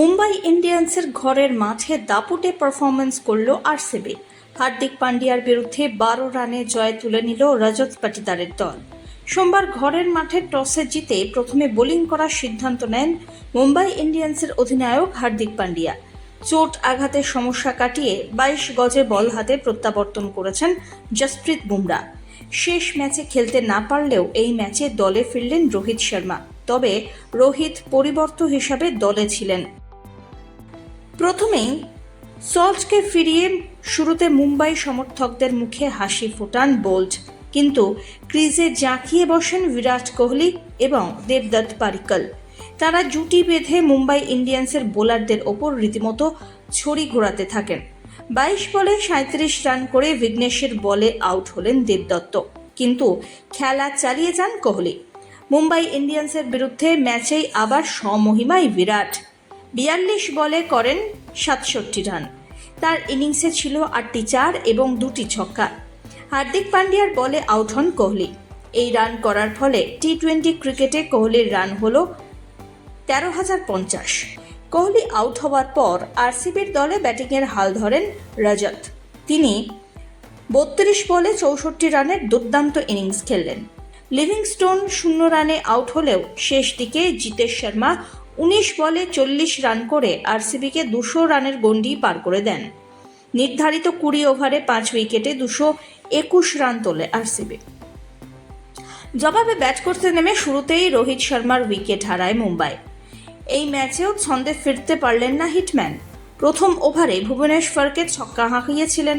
মুম্বাই ইন্ডিয়ান্সের ঘরের মাঠে দাপুটে পারফরমেন্স করল আরসিবি। হার্দিক পান্ডিয়ার বিরুদ্ধে বারো রানে জয় তুলে নিল রজত পাটিদারের দল। সোমবার ঘরের মাঠে টসে জিতে প্রথমে বোলিং করার সিদ্ধান্ত নেন মুম্বাই ইন্ডিয়ান্সের অধিনায়ক হার্দিক পান্ডিয়া। চোট আঘাতের সমস্যা কাটিয়ে বাইশ গজে বল হাতে প্রত্যাবর্তন করেছেন জসপ্রীত বুমরা। শেষ ম্যাচে খেলতে না পারলেও এই ম্যাচে দলে ফিরলেন রোহিত শর্মা। তবে রোহিত পরিবর্ত হিসাবে দলে ছিলেন। প্রথমেই সল্টকে ফিরিয়ে শুরুতে মুম্বাই সমর্থকদের মুখে হাসি ফোটান বোল্ট। কিন্তু ক্রিজে জাঁকিয়ে বসেন বিরাট কোহলি এবং দেবদত্ত পারিকল। তারা জুটি বেঁধে মুম্বাই ইন্ডিয়ান্সের বোলারদের ওপর রীতিমতো ছড়ি ঘোরাতে থাকেন। বাইশ বলে সাঁত্রিশ রান করে বিঘ্নেশের বলে আউট হলেন দেবদত্ত। কিন্তু খেলা চালিয়ে যান কোহলি। মুম্বাই ইন্ডিয়ান্সের বিরুদ্ধে ম্যাচেই আবার স্বমহিমায় বিরাট। বিয়াল্লিশ বলে করেন সাতষট্টি রান। তার ইনিংসে ছিল আটটি চার এবং দুটি ছক্কা। হার্দিক পান্ডিয়ার বলে আউট হন কোহলি। এই রান করার ফলে টি টোয়েন্টি ক্রিকেটে কোহলির রান হল তেরো হাজার পঞ্চাশ। কোহলি আউট হওয়ার পর আরসিবির দলে ব্যাটিংয়ের হাল ধরেন রজত। তিনি বত্রিশ বলে চৌষট্টি রানের দুর্দান্ত ইনিংস খেললেন। লিভিংস্টোন শূন্য রানে আউট হলেও শেষ দিকে জিতেশ শর্মা উনিশ বলে চল্লিশ রান করে আরসিবিকে দুশো রানের গণ্ডি পার করে দেন। নির্ধারিত কুড়ি ওভারে পাঁচ উইকেটে দুশো একুশ রান তোলে আরসিবি। জবাবে ব্যাট করতে নেমে শুরুতেই রোহিত শর্মার উইকেট হারায় মুম্বাই। এই ম্যাচেও ছন্দে ফিরতে পারলেন না হিটম্যান। প্রথম ওভারে ভুবনেশ্বরকে ছক্কা হাঁকিয়েছিলেন।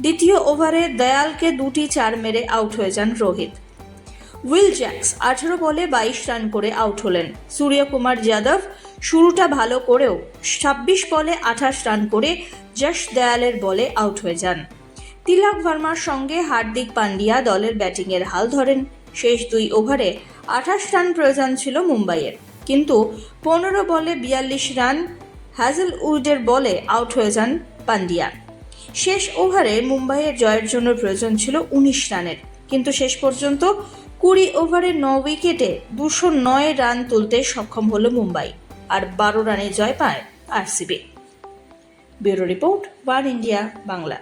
দ্বিতীয় ওভারে দয়ালকে দুটি চার মেরে আউট হয়ে যান রোহিত। উইল জ্যাক্স আঠারো বলে বাইশ রান করে আউট হলেন। সূর্যকুমার যাদব শুরুটা ভালো করেও ছাব্বিশ বলে আঠাশ রান করে যশ দয়ালের বলে আউট হয়ে যান। তিলক ভার্মার সঙ্গে হার্দিক পান্ডিয়া দলের ব্যাটিংয়ের হাল ধরেন। শেষ দুই ওভারে আঠাশ রান প্রয়োজন ছিল মুম্বাইয়ের। কিন্তু পনেরো বলে বিয়াল্লিশ রান হ্যাজেল উডের বলে আউট হয়ে যান পান্ডিয়া। শেষ ওভারে মুম্বাইয়ের জয়ের জন্য প্রয়োজন ছিল উনিশ রানের। কিন্তু শেষ পর্যন্ত কুড়ি ওভারে ন উইকেটে দুশো নয় রান তুলতে সক্ষম হল মুম্বাই আর বারো রানে জয় পায় RCB. Bureau report One India Bangla.